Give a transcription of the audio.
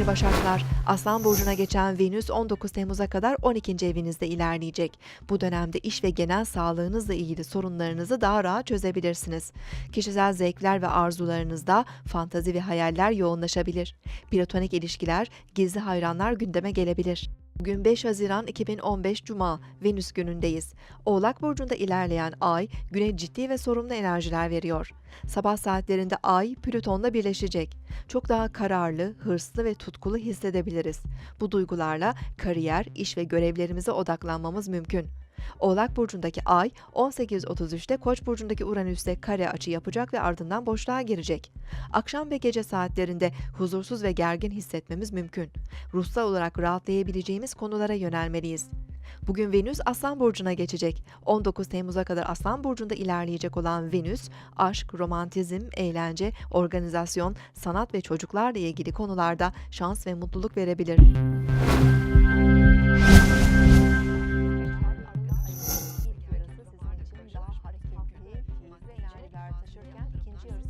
Sevgili Başaklar, Aslan Burcu'na geçen Venüs 19 Temmuz'a kadar 12. evinizde ilerleyecek. Bu dönemde iş ve genel sağlığınızla ilgili sorunlarınızı daha rahat çözebilirsiniz. Kişisel zevkler ve arzularınızda fantazi ve hayaller yoğunlaşabilir. Platonik ilişkiler, gizli hayranlar gündeme gelebilir. Bugün 5 Haziran 2015 Cuma, Venüs günündeyiz. Oğlak Burcu'nda ilerleyen Ay, güne ciddi ve sorumlu enerjiler veriyor. Sabah saatlerinde Ay, Plüton'la birleşecek. Çok daha kararlı, hırslı ve tutkulu hissedebiliriz. Bu duygularla kariyer, iş ve görevlerimize odaklanmamız mümkün. Oğlak Burcu'ndaki Ay, 18.33'te Koç Burcu'ndaki Uranüs'te kare açı yapacak ve ardından boşluğa girecek. Akşam ve gece saatlerinde huzursuz ve gergin hissetmemiz mümkün. Ruhsal olarak rahatlayabileceğimiz konulara yönelmeliyiz. Bugün Venüs Aslan Burcu'na geçecek. 19 Temmuz'a kadar Aslan Burcu'nda ilerleyecek olan Venüs, aşk, romantizm, eğlence, organizasyon, sanat ve çocuklarla ilgili konularda şans ve mutluluk verebilir. tartışırken ikinci yarı